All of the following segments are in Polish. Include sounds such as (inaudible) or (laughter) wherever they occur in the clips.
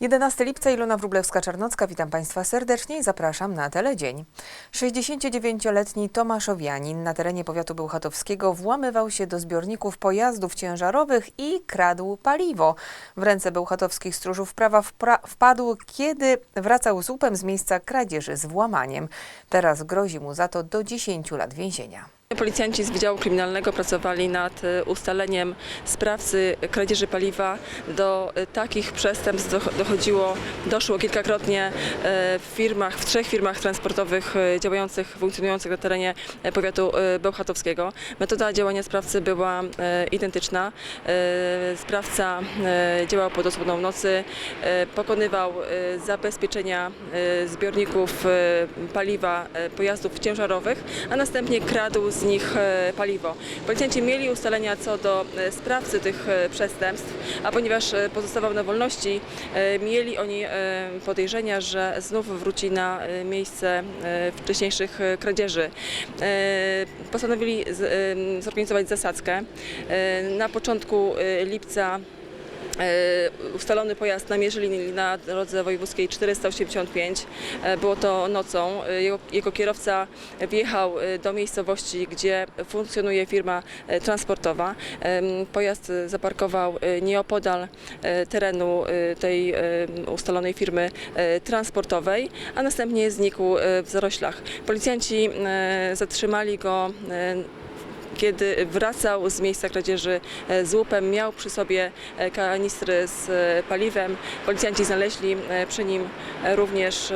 11 lipca Ilona Wróblewska-Czarnocka, witam Państwa serdecznie i zapraszam na Teledzień. 69-letni Tomaszowianin na terenie powiatu bełchatowskiego włamywał się do zbiorników pojazdów ciężarowych i kradł paliwo. W ręce bełchatowskich stróżów prawa wpadł, kiedy wracał z łupem z miejsca kradzieży z włamaniem. Teraz grozi mu za to do 10 lat więzienia. Policjanci z Wydziału Kryminalnego pracowali nad e, ustaleniem sprawcy kradzieży paliwa. Do e, takich przestępstw doch- dochodziło, doszło kilkakrotnie e, w firmach, w trzech firmach transportowych działających, funkcjonujących na terenie powiatu bełchatowskiego. Metoda działania sprawcy była identyczna. Sprawca działał pod osłoną nocy, pokonywał zabezpieczenia zbiorników paliwa pojazdów ciężarowych, a następnie kradł z nich e, paliwo. Policjanci mieli ustalenia co do e, sprawcy tych e, przestępstw, a ponieważ pozostawał na wolności, mieli oni podejrzenia, że znów wróci na miejsce wcześniejszych kradzieży. Postanowili zorganizować zasadzkę. Na początku lipca Ustalony pojazd namierzyli na drodze wojewódzkiej 485. E, Było to nocą. E, Jego, jego kierowca wjechał e, do miejscowości, gdzie funkcjonuje firma e, transportowa. Pojazd e, zaparkował e, nieopodal e, terenu e, tej e, ustalonej firmy e, transportowej, a następnie znikł e, w zaroślach. Policjanci e, zatrzymali go e, kiedy wracał z miejsca kradzieży e, z łupem, miał przy sobie e, kanistry z e, paliwem. Policjanci znaleźli przy nim również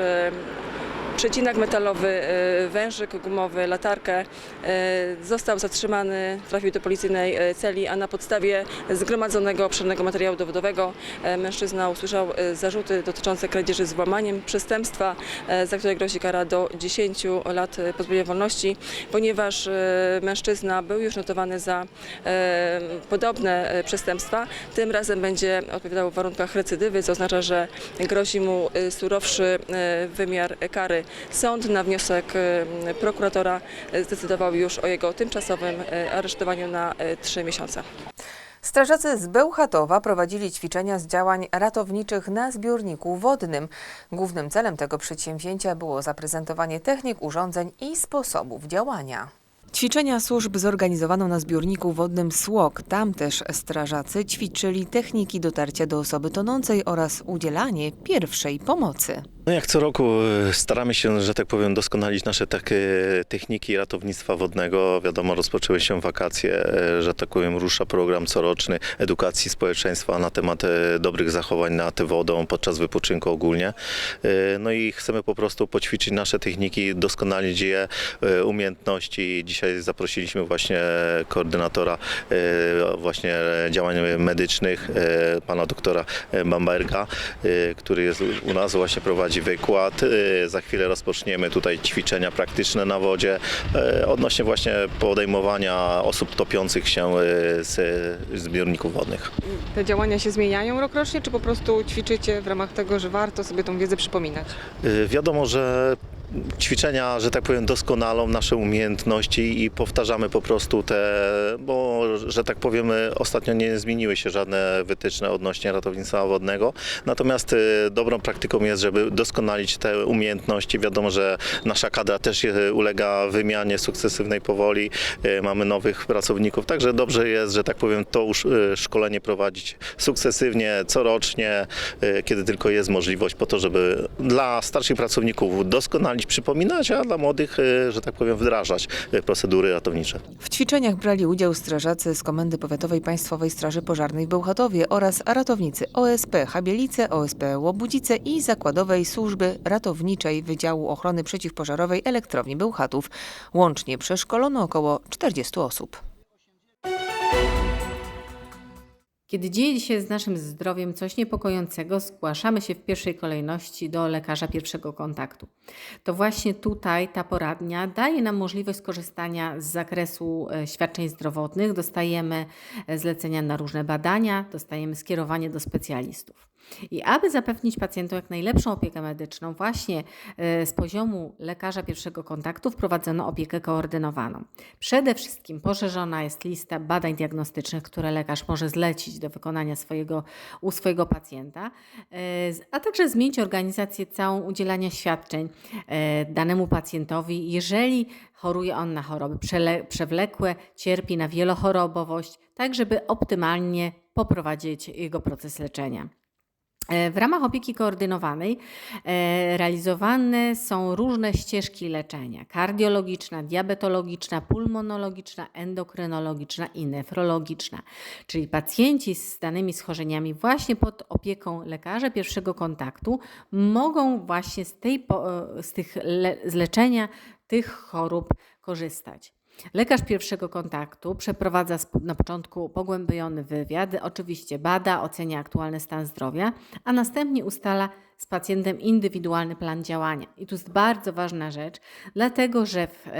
przecinak metalowy, e, wężyk gumowy, latarkę. E, Został zatrzymany, trafił do policyjnej e, celi, a na podstawie zgromadzonego obszernego materiału dowodowego mężczyzna usłyszał zarzuty dotyczące kradzieży z włamaniem, przestępstwa, za które grozi kara do 10 lat pozbawienia wolności, ponieważ mężczyzna był już notowany za podobne przestępstwa. Tym razem będzie odpowiadał w warunkach recydywy, co oznacza, że grozi mu surowszy wymiar kary. Sąd na wniosek e, prokuratora zdecydował już o jego tymczasowym e, aresztowaniu na e, trzy miesiące. Strażacy z Bełchatowa prowadzili ćwiczenia z działań ratowniczych na zbiorniku wodnym. Głównym celem tego przedsięwzięcia było zaprezentowanie technik, urządzeń i sposobów działania. Ćwiczenia służb zorganizowano na zbiorniku wodnym Słok. Tam też strażacy ćwiczyli techniki dotarcia do osoby tonącej oraz udzielanie pierwszej pomocy. No jak co roku e, staramy się, że tak powiem, doskonalić nasze techniki ratownictwa wodnego. Wiadomo, rozpoczęły się wakacje, e, że tak powiem, rusza program coroczny edukacji społeczeństwa na temat e, dobrych zachowań nad wodą podczas wypoczynku ogólnie. No i chcemy po prostu poćwiczyć nasze techniki, doskonalić je, umiejętności. Dzisiaj zaprosiliśmy właśnie koordynatora właśnie działań medycznych, pana doktora Bamberga, który jest u nas właśnie prowadzi wykład. E, Za chwilę rozpoczniemy tutaj ćwiczenia praktyczne na wodzie e, odnośnie właśnie podejmowania osób topiących się e, z zbiorników wodnych. Te działania się zmieniają rokrocznie, czy po prostu ćwiczycie w ramach tego, że warto sobie tą wiedzę przypominać? Y, Wiadomo, że ćwiczenia, że tak powiem, doskonalą nasze umiejętności i powtarzamy po prostu te, bo, że tak powiemy, ostatnio nie zmieniły się żadne wytyczne odnośnie ratownictwa wodnego. Natomiast y, dobrą praktyką jest, żeby doskonalić te umiejętności. Wiadomo, że nasza kadra też ulega wymianie sukcesywnej powoli. Y, Mamy nowych pracowników, także dobrze jest, że tak powiem, to już, y, szkolenie prowadzić sukcesywnie, corocznie, kiedy tylko jest możliwość, po to, żeby dla starszych pracowników doskonalić, przypominać, a dla młodych, y, że tak powiem, wdrażać y, procedury ratownicze. W ćwiczeniach brali udział strażacy z Komendy Powiatowej Państwowej Straży Pożarnej w Bełchatowie oraz ratownicy OSP Chabielice, OSP Łobudzice i Zakładowej Służby Ratowniczej Wydziału Ochrony Przeciwpożarowej Elektrowni Bełchatów. Łącznie przeszkolono około 40 osób. Kiedy dzieje się z naszym zdrowiem coś niepokojącego, zgłaszamy się w pierwszej kolejności do lekarza pierwszego kontaktu. To właśnie tutaj ta poradnia daje nam możliwość skorzystania z zakresu e, świadczeń zdrowotnych, dostajemy e, zlecenia na różne badania, dostajemy skierowanie do specjalistów. I aby zapewnić pacjentom jak najlepszą opiekę medyczną, właśnie e, z poziomu lekarza pierwszego kontaktu wprowadzono opiekę koordynowaną. Przede wszystkim poszerzona jest lista badań diagnostycznych, które lekarz może zlecić do wykonania swojego, u swojego pacjenta, e, a także zmienić organizację całą udzielania świadczeń e, danemu pacjentowi, jeżeli choruje on na choroby przewlekłe, cierpi na wielochorobowość, tak żeby optymalnie poprowadzić jego proces leczenia. E, W ramach opieki koordynowanej e, realizowane są różne ścieżki leczenia: kardiologiczna, diabetologiczna, pulmonologiczna, endokrynologiczna i nefrologiczna. Czyli pacjenci z danymi schorzeniami właśnie pod opieką lekarza pierwszego kontaktu mogą właśnie z, tej, e, z, tych z leczenia tych chorób korzystać. Lekarz pierwszego kontaktu przeprowadza na początku pogłębiony wywiad, oczywiście bada, ocenia aktualny stan zdrowia, a następnie ustala z pacjentem indywidualny plan działania. I tu jest bardzo ważna rzecz, dlatego że w e,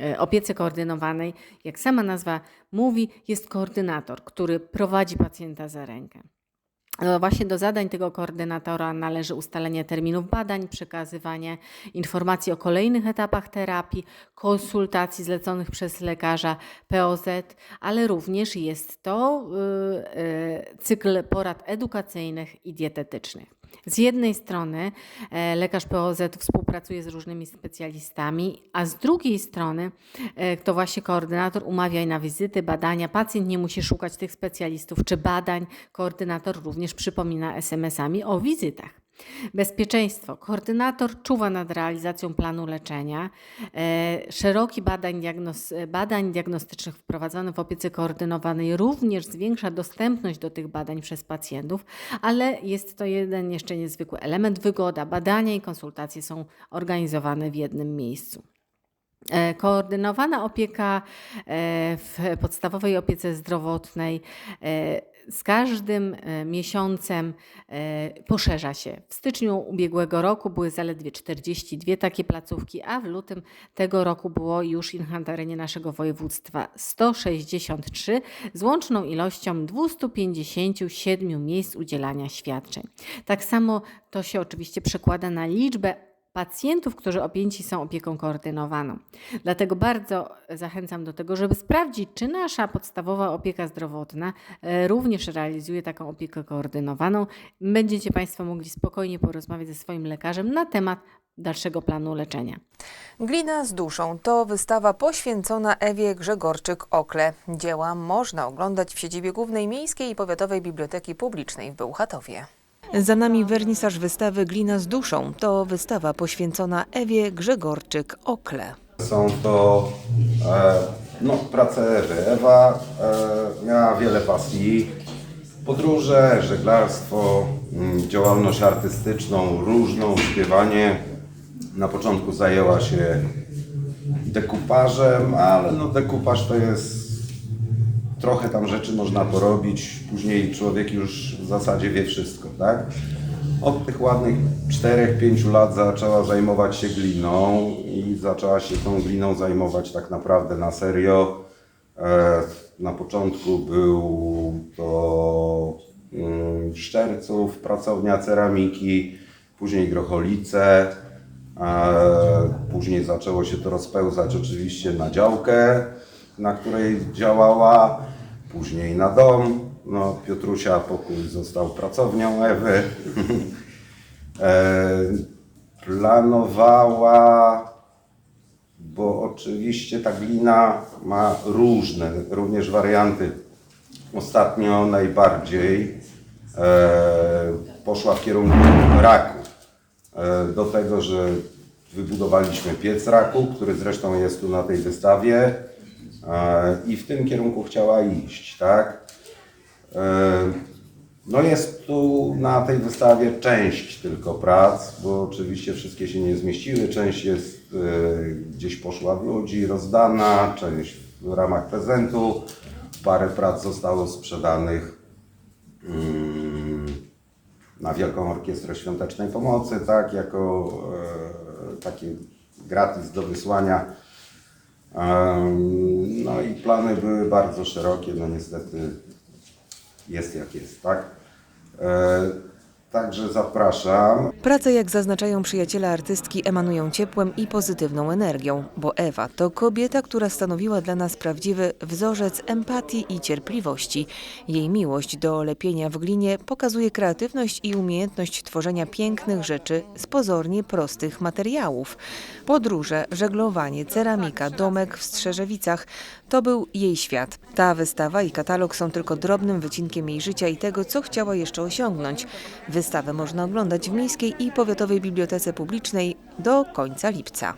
e, opiece koordynowanej, jak sama nazwa mówi, jest koordynator, który prowadzi pacjenta za rękę. No Właśnie do zadań tego koordynatora należy ustalenie terminów badań, przekazywanie informacji o kolejnych etapach terapii, konsultacji zleconych przez lekarza POZ, ale również jest to y, y, cykl porad edukacyjnych i dietetycznych. Z jednej strony e, lekarz POZ współpracuje z różnymi specjalistami, a z drugiej strony e, to właśnie koordynator umawia na wizyty, badania. Pacjent nie musi szukać tych specjalistów czy badań. Koordynator również przypomina SMS-ami o wizytach. Bezpieczeństwo. Koordynator czuwa nad realizacją planu leczenia. E, szeroki badań, badań diagnostycznych wprowadzonych w opiece koordynowanej również zwiększa dostępność do tych badań przez pacjentów, ale jest to jeden jeszcze niezwykły element. Wygoda. Badania i konsultacje są organizowane w jednym miejscu. E, Koordynowana opieka e, w podstawowej opiece zdrowotnej z każdym e, miesiącem e, poszerza się. W styczniu ubiegłego roku były zaledwie 42 takie placówki, a w lutym tego roku było już ich na terenie naszego województwa 163 z łączną ilością 257 miejsc udzielania świadczeń. Tak samo to się oczywiście przekłada na liczbę pacjentów, którzy objęci są opieką koordynowaną. Dlatego bardzo zachęcam do tego, żeby sprawdzić, czy nasza podstawowa opieka zdrowotna e, również realizuje taką opiekę koordynowaną. Będziecie Państwo mogli spokojnie porozmawiać ze swoim lekarzem na temat dalszego planu leczenia. Glina z duszą to wystawa poświęcona Ewie Grzegorczyk-Okle. Dzieła można oglądać w siedzibie Głównej Miejskiej i Powiatowej Biblioteki Publicznej w Bełchatowie. Za nami wernisaż wystawy Glina z duszą. To wystawa poświęcona Ewie Grzegorczyk-Okle. Są to e, no, prace Ewy. Ewa e, miała wiele pasji. Podróże, żeglarstwo, mm, działalność artystyczną, różną, śpiewanie. Na początku zajęła się dekupażem, ale no dekupaż to jest trochę tam rzeczy można porobić, później człowiek już w zasadzie wie wszystko, tak? Od tych ładnych 4-5 lat zaczęła zajmować się gliną i zaczęła się tą gliną zajmować tak naprawdę na serio. E, Na początku był to mm, Szczerców, pracownia ceramiki, później Grocholice, e, później zaczęło się to rozpełzać oczywiście na działkę, na której działała, później na dom. No, Piotrusia pokój został pracownią Ewy. (laughs) E, Planowała, bo oczywiście ta glina ma różne, również warianty. Ostatnio najbardziej e, poszła w kierunku raku. E, do tego, że wybudowaliśmy piec raku, który zresztą jest tu na tej wystawie i w tym kierunku chciała iść, tak? E, No jest tu na tej wystawie część tylko prac, bo oczywiście wszystkie się nie zmieściły. Część jest e, gdzieś poszła w Łodzi, rozdana, część w ramach prezentu. Parę prac zostało sprzedanych mm, na Wielką Orkiestrę Świątecznej Pomocy, tak, jako e, takie gratis do wysłania. No i plany były bardzo szerokie, no niestety jest jak jest, tak? E, Także zapraszam. Prace, jak zaznaczają przyjaciele artystki, emanują ciepłem i pozytywną energią, bo Ewa to kobieta, która stanowiła dla nas prawdziwy wzorzec empatii i cierpliwości. Jej miłość do lepienia w glinie pokazuje kreatywność i umiejętność tworzenia pięknych rzeczy z pozornie prostych materiałów. Podróże, żeglowanie, ceramika, domek w Strzeżewicach to był jej świat. Ta wystawa i katalog są tylko drobnym wycinkiem jej życia i tego, co chciała jeszcze osiągnąć. Wystawę można oglądać w Miejskiej i Powiatowej Bibliotece Publicznej do końca lipca.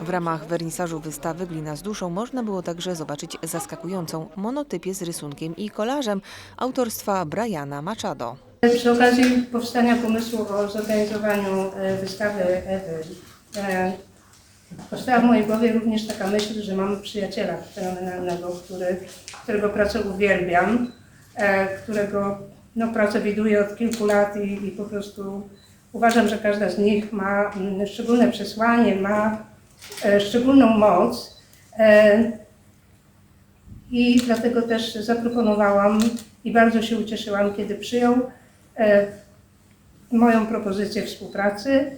W ramach wernisażu wystawy Glina z duszą można było także zobaczyć zaskakującą monotypię z rysunkiem i kolażem autorstwa Briana Machado. Przy okazji powstania pomysłu o zorganizowaniu e, wystawy Ewy, e, powstała w mojej głowie również taka myśl, że mam przyjaciela fenomenalnego, który, którego pracę uwielbiam, e, którego no, pracę widuję od kilku lat i, i po prostu uważam, że każda z nich ma mm, szczególne przesłanie, ma e, szczególną moc. E, i dlatego też zaproponowałam i bardzo się ucieszyłam, kiedy przyjął e, moją propozycję współpracy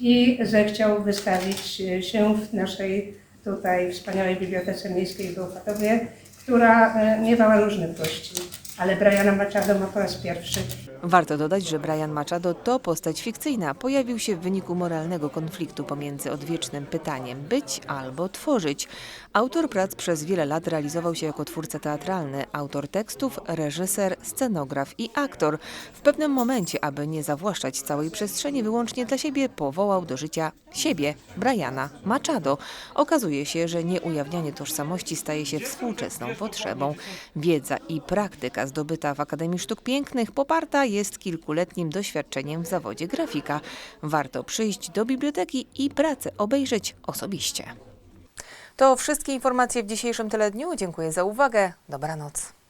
i zechciał wystawić się w naszej tutaj wspaniałej Bibliotece Miejskiej w Bełchatowie, która miewała różnych gości, ale Briana Machado ma po raz pierwszy. Warto dodać, że Brian Machado to postać fikcyjna. Pojawił się w wyniku moralnego konfliktu pomiędzy odwiecznym pytaniem być albo tworzyć. Autor prac przez wiele lat realizował się jako twórca teatralny, autor tekstów, reżyser, scenograf i aktor. W pewnym momencie, aby nie zawłaszczać całej przestrzeni wyłącznie dla siebie, powołał do życia siebie, Briana Machado. Okazuje się, że nieujawnianie tożsamości staje się współczesną potrzebą. Wiedza i praktyka zdobyta w Akademii Sztuk Pięknych poparta jest kilkuletnim doświadczeniem w zawodzie grafika. Warto przyjść do biblioteki i pracę obejrzeć osobiście. To wszystkie informacje w dzisiejszym teledniu. Dziękuję za uwagę. Dobranoc.